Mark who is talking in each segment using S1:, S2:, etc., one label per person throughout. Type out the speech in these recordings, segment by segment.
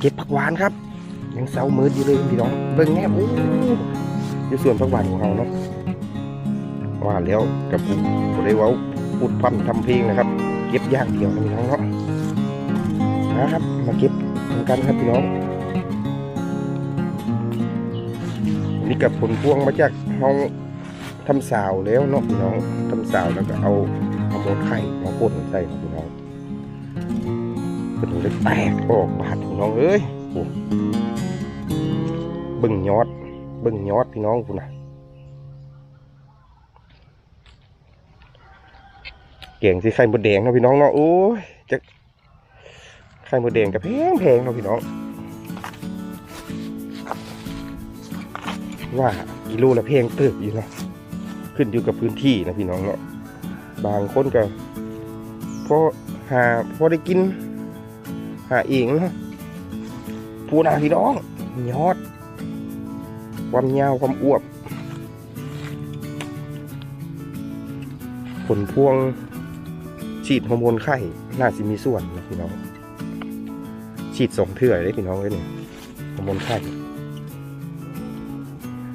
S1: เก็บผักหวานครับ ยังเซามืดอยู่เลยพี่น้องเบิ่งแง่โอ้อยู่ส่วนผักหวานของเราเนาะว่าแล้วกับผมผมได้เว้าพูดพร่ำทำเพลงนะครับ เก็บอย่างเดียวนะพี่น้องเนาะนะครับ มาเก็บทำกันครับพี่น้องนนี่กับผลพวงมาจากห้องทำสาวแล้วเนาะพี่น้องทำสาวแล้วก็เอาเอาหมดไข่มาพ่นใส่พี่น้อง เป็นเลยแตกออกบาดพี่น้องเอ้ยโอ้งยอดบิ่งยอดพี่น้องคุณนะเก่งสิไข่มดแดงเนาะพี่น้องเนาะโอ้ยจะไข่มดแดงกับแพงแพงเนาะพี่น้อง ว่ากิโลละแพงเติบอยู่นะขึ้นอยู่กับพื้นที่นะพี่น้องเนาะบางคนก็พอหาพอได้กิน หาเองนะพูดนะพี่น้องยอด ความยาวความอวบผลพวงฉีดฮอร์โมนไข่น่าสิมีส่วนนะพี่น้องฉีดสองเทื่อเลยพี่น้องเลยเนี่ยฮอร์โมนไข่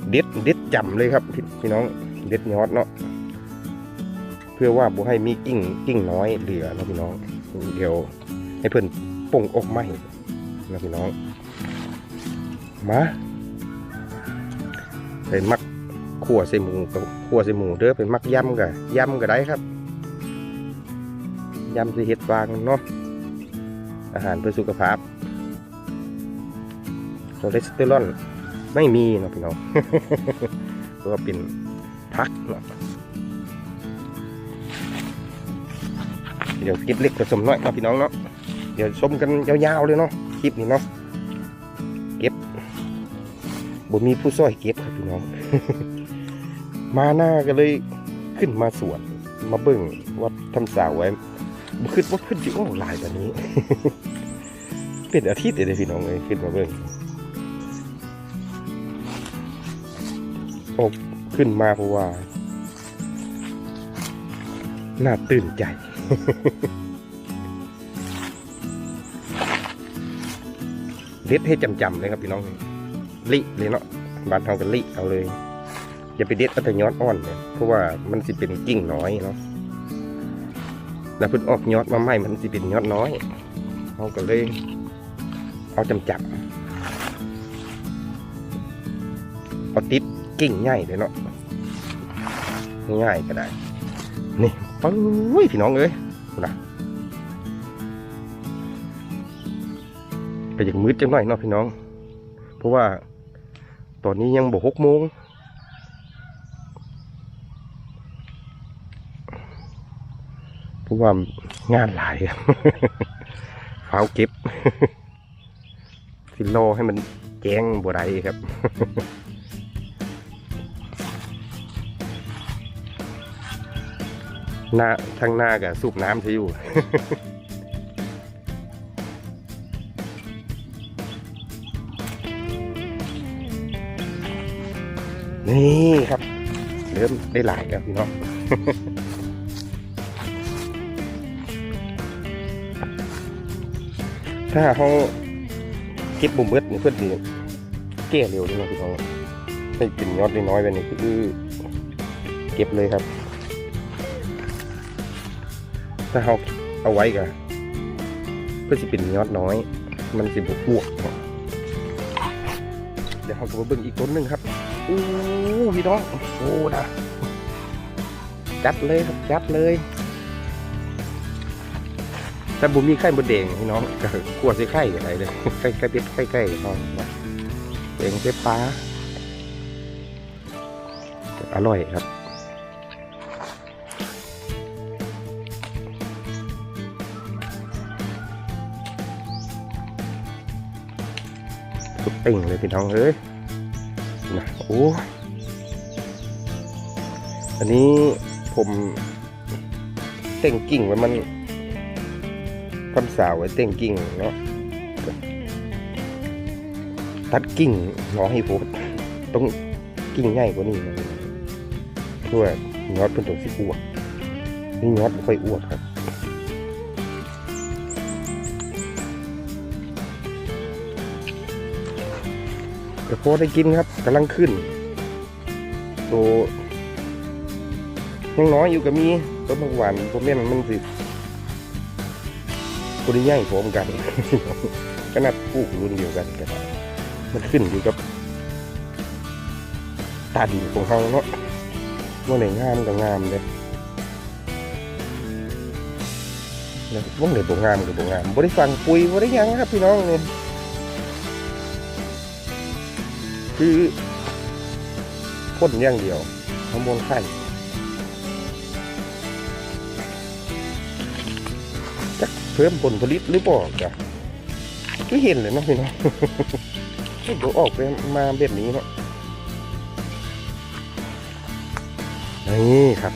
S1: เด็ดเด็ดจำเลยครับพี่พี่น้องเด็ดยอดเนาะเพื่อว่าบ่ให้มีกิ่งกิ่งน้อยเหลือนะพี่น้องเดี๋ยวให้เพิ่น ป่งอกไหมนะพี่น้อง มาไปมักขั่วใส่หมูกับขั่วใส่หมูเด้อไปมักยำกับยำก็ได้ครับยำใส่เห็ดฟางเนาะอาหารเพื่อสุขภาพคอเลสเตอรอลไม่มีเนาะพี่น้องเพราะว่าเป็นพักเนาะเดี๋ยวคลิปเล็กผสมน้อยเนาะพี่น้องเนาะ เดี๋ยวชมกันยาวๆเลยเนาะคลิปนี้เนาะเก็บบ่มีผู้ช่วยเก็บครับพี่น้อง มาหน้าก็เลยขึ้นมาสวนมาเบิ่งวัดทำสาวไว้บ่คิดว่าขึ้นจิโอ้หลายแบบนี้ เป็นอาทิตย์เลยเด้อพี่น้องเลยขึ้นมาเบิ่งโอ้ขึ้นมาเพราะว่าน่าตื่นใจ เด็ดให้จำๆเลยครับพี่น้องลิเลยเนาะบานเทากันลิเอาเลย อย่าไปเด็ดอาแต่ยอดอ่อนเนี่ยเพราะว่ามันสิเป็นกิ่งน้อยเนาะแล้วเพิ่นออกยอดมาใหม่มันสิเป็นยอดน้อยเขาก็เลยเอาจำจับเอาติดกิ่งใหญ่เลยเนาะง่ายก็ได้ นี่ปังพี่น้องเอ้ยนะ ไปอย่างมืดจังหน่อยเนาะพี่น้อง เพราะว่าตอนนี้ยังบอกหกโมงเพราะว่างานหลายครับฟ้าเก็บสิรอให้มันแจ้งบัวไดครับหน้าทางหน้ากับสูบน้ำใช่อยู่ นี่ครับ เริ่มได้หลายครับพี่น้องถ้าเขาเก็บบุ่มเบิดเพื่อนดีแก่เร็วเลยนะพี่น้องให้เป็นยอดน้อยๆแบบนี้คือเก็บเลยครับ ถ้าเขาเอาไว้กันเพื่อสิเป็นยอดน้อย มันสิบวกบวกเดี๋ยวเขาจะมาเบิ่งอีกต้นหนึ่งครับอ้ พี่น้องโอ้นะจัดเลยครับจัดเลยถ้าบุมีไข่บดแดงพี่น้องก็ขวดใส่ไข่อะไรเลยไข่ไข่เป็ดไข่ไก่น้องนะแดงใส่ปลาอร่อยครับสุดติ่งเลยพี่น้องเอ้ยนะโอ้ อันนี้ผมเต่งกิ่งไว้มันคำสาวไว้เต่งกิ่งเนาะตัดกิ่งน้อยให้ผมต้องกิ่งใหญ่กว่านี้นะเพื่อยอดเป็นตัวสิอ้วกนี่ยอดไม่ค่อยอ้วกครับก็พอได้กินครับกำลังขึ้นตัว ยังน้อยอยู่กับมีต้นผักหวานผมเนี่ยมันสิคนใหญ่พร้อมกันขนาดปลูกรุ่นเดียวกันก็ได้มันขึ้นอยู่กับตาดีของเขาเนาะว่าไหนงามก็งามเลยว่าไหนบ่งามก็บ่งามบ่ได้ฟังปุยบ่ได้ยังครับพี่น้องเนี่ยคือพ่นอย่างเดียวฮอร์โมนไข่ เพิ่มผลผลิตหรือเปล่าจ้ะไม่เห็นเลยเนาะพี่น้องเดี๋ยวออกไปมาแบบนี้เนาะนี่ครับ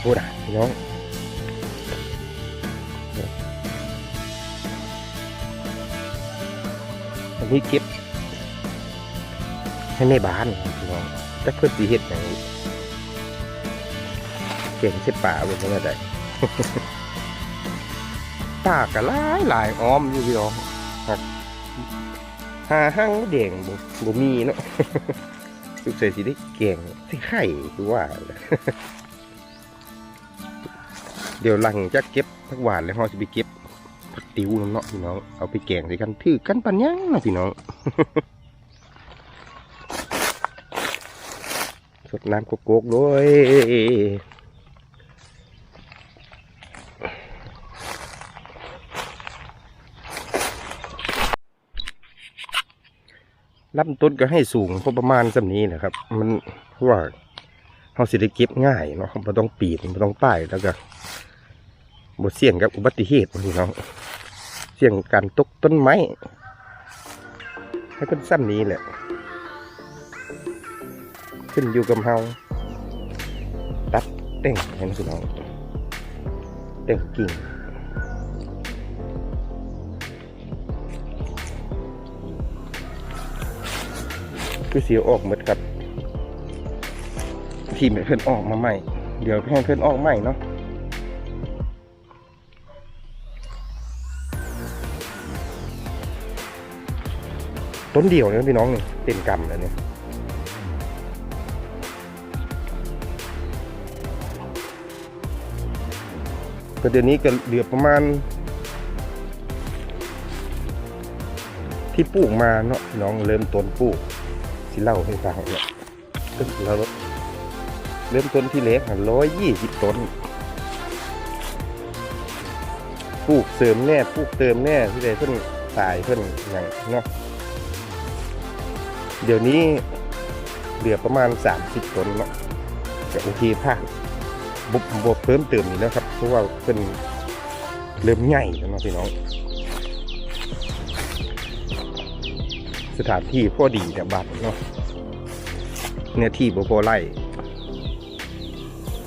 S1: โอ้ด่ะพี่น้องอันนี้เก็บให้ในบ้านพี่น้องจะเพื่อสีเห็ดอย่างนี้เก่งเส้ป่าเป็นยังไง ได้ป่ากะหลายหลายอ้อมอยู่พี่น้องครับหาห้างแดงบ่บ่มีเนาะสุกใส่สีได้เก่งที่ไข่คือว่า เดี๋ยวหลังจากเก็บผักหวานแล้วเราจะไปเก็บผักติ๋วน้ำเนาะพี่น้อง เอาไปแกงใส่กันถือกันปันยังเนาะพี่น้อง สดน้ำโกกๆด้วย ลำต้นก็ให้สูงพอประมาณสำนี้นะครับ มันเพราะว่าเขาสิได้เก็บง่ายเนาะไม่ต้องปีนไม่ต้องป้ายแล้วก็บทเสี่ยงกับอุบัติเหตุพี่น้องเสี่ยงการตกต้นไม้ให้เป็นซ้ำนี้แหละ ขึ้นอยู่กับเฮาตัดแต่งให้นพี่น้องแต่งกิ่ง คือเสียออกหมดครับทีมเพื่อนออกมาใหม่ เดี๋ยวให้เพื่อนออกใหม่เนาะต้นเดียวเนี่ยพี่น้องนี่เป็นกำแล้วเนี่ยก็เดี๋ยวนี้ก็เหลือประมาณ ที่ปลูกมาเนาะพี่น้องเริ่มต้นปลูก สิเล่าให้ฟังเนี่ยก็เราเริ่มต้นที่เล็กร้อยยี่สิบต้นปลูกเสริมแน่ปลูกเติมแน่ที่ใดเพิ่นตายเพิ่นอย่างเนาะเดี๋ยวนี้เหลือประมาณ 30ต้นเนาะจะโอเคผ่านบุบบวกเพิ่มเติมอีกแล้วครับ เพราะว่าเป็นเริ่มใหญ่แล้วเนาะพี่น้อง สถานที่พอดีแต่บัดเนาะเนี่ยที่บพอไล่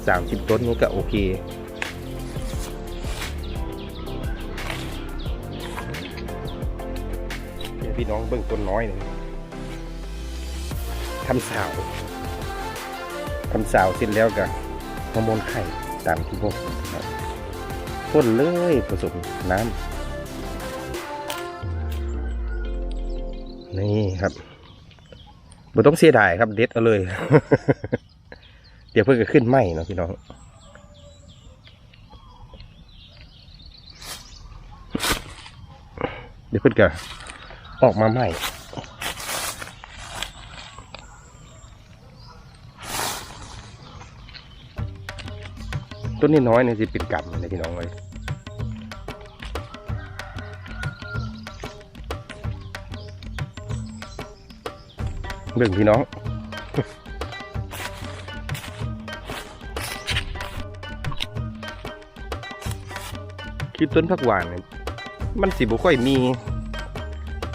S1: สามสิบต้นนี้ก็โอเคพี่น้องเบิ่งต้นน้อยหนึ่งทำสาวทำสาวเสร็จแล้วก็ฮอร์โมนไข่ตามที่บอกครับพ่นเลยผสมน้ำ นี่ครับบ่ต้องเสียดายครับเด็ดเอาเลย เดี๋ยวเพื่อนก็ขึ้นไหมเนาะพี่น้องเดี๋ยวเพื่อนก็ออกมาใหม่ต้นนี้น้อยเนี่ยสิเป็นกำเลยพี่น้องเลย เบิ่งพี่น้องคือต้นผักหวานเนี่ยมันสิบ่ค่อยมี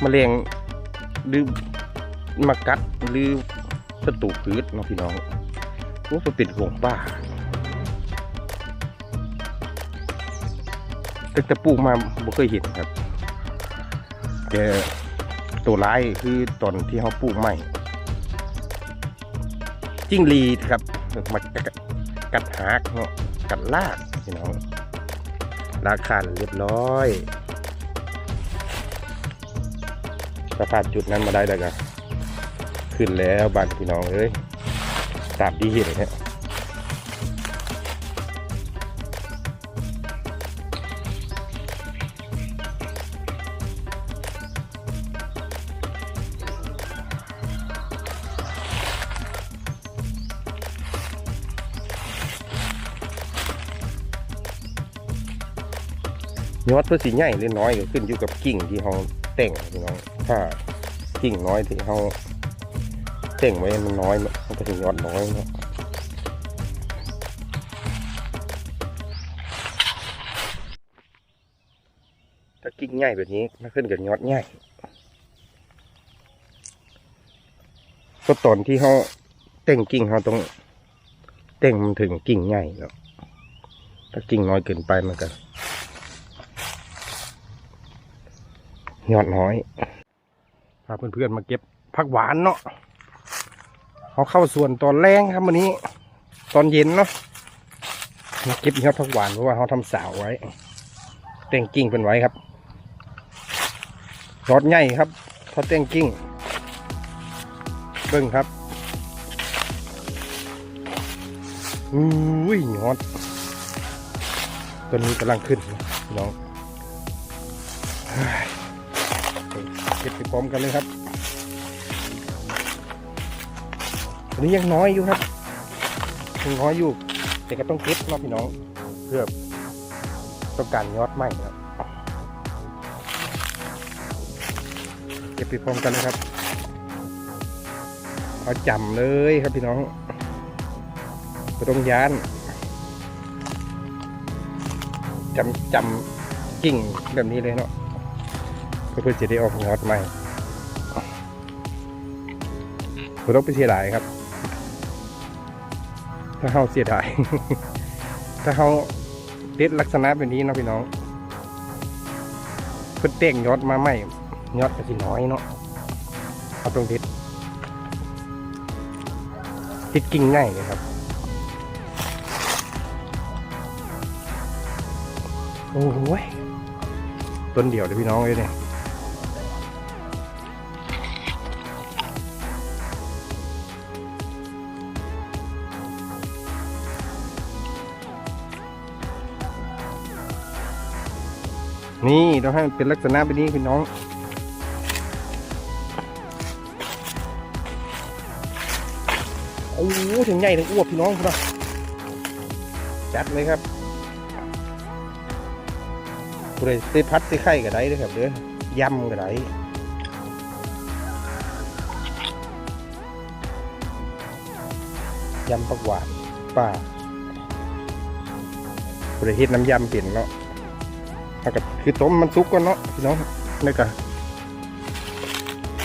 S1: แมลงหรือมากัดหรือศัตรูพืชเนาะพี่น้องว่าเป็นวงป้าตั้งแต่ปลูกมาบ่เคยเห็นครับแต่ตัวร้ายคือตอนที่เขาปลูกใหม่ จิ้งรีครับมากัดกัดหากเนาะกัดลากพี่น้องราคาเรียบร้อยถ้าผ่านจุดนั้นมาได้แล้วก็ขึ้นแล้วบ้านพี่น้องเอ้ยตามที่เห็นเนี่ย ยอดเพื่อสีใหญ่หรือน้อยก็ขึ้นอยู่กับกิ่งที่เขาแต่งพี่น้องถ้ากิ่งน้อยที่เขาแต่งไว้มันน้อยมันก็ถึงยอดน้อยเนาะถ้ากิ่งใหญ่แบบนี้มันขึ้นกับยอดใหญ่ก็ตอนที่เขาแต่งกิ่งเขาต้องแต่งมันถึงกิ่งใหญ่เนาะถ้ากิ่งน้อยเกินไปมันก็ ยอดน้อยพาเพื่อนๆมาเก็บผักหวานเนาะเขาเข้าสวนตอนแรงครับวันนี้ ตอนเย็นเนาะมาเก็บยอดผักหวานเพราะว่าเขาทำสาวไว้แต่งกิ่งเป็นไว้ครับยอดใหญ่ครับเขาแต่งกิ่งเบิ้งครับอุ้ยยอดต้นนี้กำลังขึ้นนะน้อง เก็บไปพร้อมกันเลยครับอันนี้ยังน้อยอยู่ครับยังน้อยอยู่ แต่ก็ต้องเก็บนะพี่น้องเพื่อต้องการยอดใหม่ครับเก็บไปพร้อมกันเลยครับเอาจำเลยครับพี่น้องไม่ต้องยานจำจำกิ่งแบบนี้เลยเนาะ เพื่อจะได้ออกงอดใหม่ผมต้องไปเสียดายครับ ถ้าเขาเสียดาย ถ้าเขาเด็ดลักษณะแบบนี้เนาะพี่น้องเพื่อเต่งยอดมาใหม่ยอดก็สิน้อยเนาะเอาตรงเด็ดติดกิ่งง่ายเลยครับโอ้โหต้นเดียวเลยพี่น้องเลยเนี่ย นี่ต้องให้มันเป็นลักษณะแบบนี้พี่น้องโอ้ถึงใหญ่ถึงอ้วบพี่น้องครับจัดเลยครับกูเลยไปพัดไปไข่กับได้เลยครับเด้อยำกับได้ยำปักหวานป่ากูเลยเฮ็ดน้ำยำเปลี่ยนเนาะ แล้วก็คือต้มมันสุกก่อนเนาะพี่น้องนี่ก็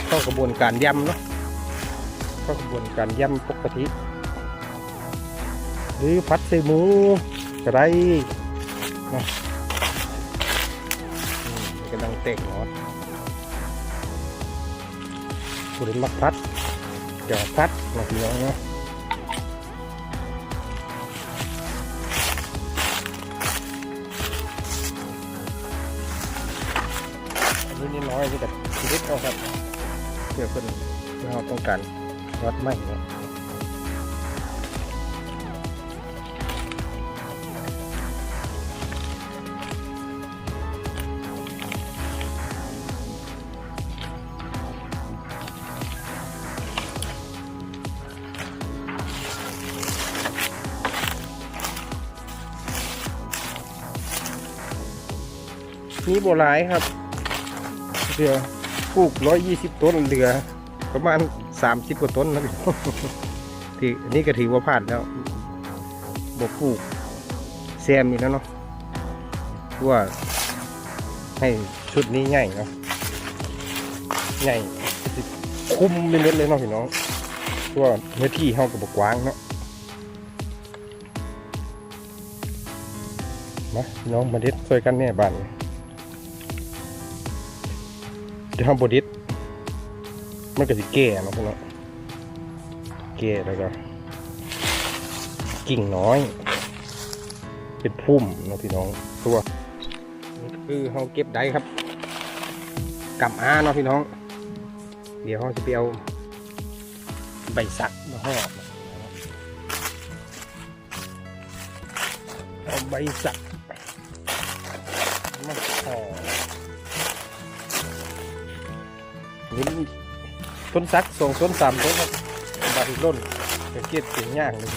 S1: เข้ากระบวนการย่ำเนาะเข้ากระบวนการย่ำปกติหรือพัดใส่หมูก็ได้นะกำลังเตะเนาะผู้เล่นมักพัดเดี๋ยวพัดนะพี่น้องเนาะ อยนี่แต่ชีวิตเอาครับเพื่อคนที่เราต้องการวัดไม่เนี่ยมีโบราณครับ เรือปลูกร้อยี่สิบต้นเรือ ประมาณสามสิบกว่าต้นนะที่นี่ก็ถือว่าผ่านแล้วบกปลูกแซมอีกแล้วเนาะว่าให้ชุดนี้ใหญ่เนาะใหญ่คุ้มเม็ดเลยเนาะพี่น้องว่าเนื้อที่เฮากับบกว้างเนาะมาพี่น้องมาเด็ดช่วยกันแน่บ้านเลย เดี๋ยวทำบดิดมันก็สิแก่นะพี่น้องแก่แล้วก็กิ่งน้อย เป็นพุ่มนะพี่น้องตัวนี่คือเขาเก็บได้ครับกำอาเนาะพี่น้อง เดี๋ยวเขาจะไปเอาใบสักมาห่อเอาใบสัก นี่ต้นซักสองต้นสามต้นครับใบร่นจะเกียดเสียงยากเลย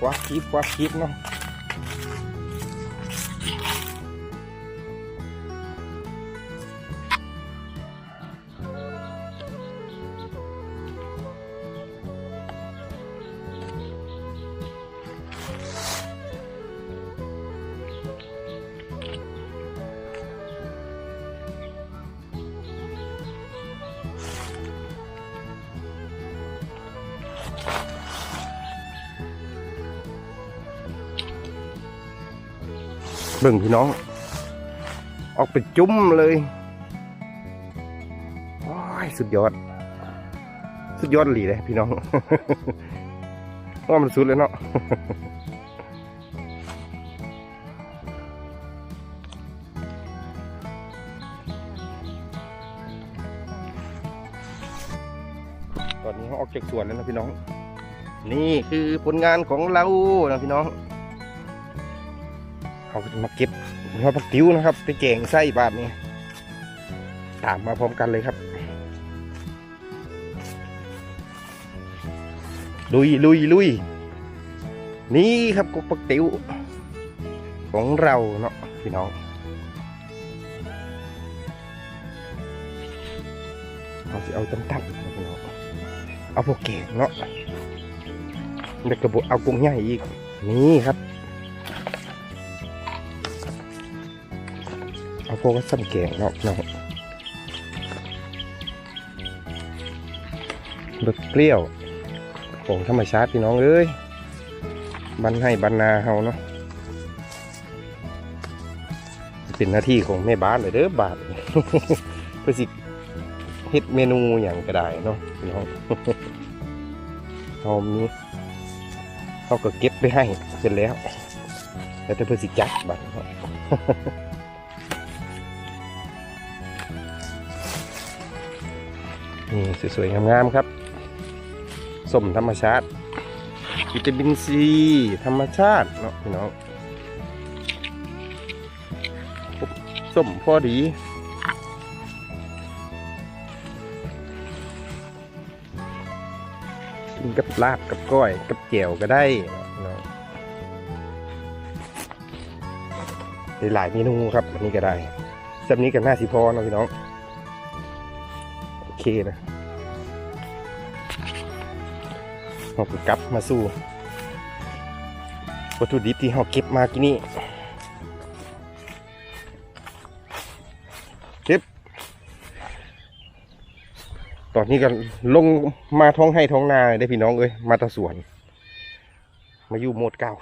S1: ควักคิดควักคิดเนาะ เบิ่งพี่น้อง ออกไปจุ้มเลยโอ้ยสุดยอด สุดยอดหลีเลยพี่น้องว่ามันสุดเลยเนาะตอนนี้เขาออกจากสวนแล้วนะพี่น้อง นี่คือผลงานของเรานะพี่น้อง เขาก็จะมาเก็บหัวผักติ้วนะครับ ไปแกงไส้บาทนี้ ตามมาพร้อมกันเลยครับ ลุยลุยลุยนี่ครับกบผักติ้วของเราเนาะพี่น้องเราจะเอาตั้มๆพี่น้องเอาพวกแกงเนาะแล้วก็บเอากุ้งใหญ่อีกนี่ครับ พวกว่าซ้ำแกงเนาะเนาะรสเปรี้ยวของธรรมชาติพี่น้องเอ้ยบันให้บันนาเฮาเนาะเป็นหน้าที่ของแม่บ้านเลยเด้อบาทเพื่อสิเฮ็ดเมนูอย่างก็ได้เนาะพี่น้องเฮามีเขาก็เก็บไปให้เสร็จแล้ว แล้วแต่เพื่อสิจัดบัตร นี่สวยๆงามๆครับสมธรรมชาติวิตามินซีธรรมชาติเนาะพี่น้องส้มพอดีกินกับลาบกับก้อยกับแจ่วก็ได้เนาะหลายเมนูครับอันนี้ก็ได้แบบนี้ก็น่าสิพอเนาะพี่น้อง เคนะเราก็กลับมาสู่วัตถุดิบที่เราเก็บมากี่นี่เก็บ ตอนนี้ก็ลงมาท้องให้ท้องนาได้พี่น้องเอ้ยมาตะสวน มาอยู่โหมดเก่า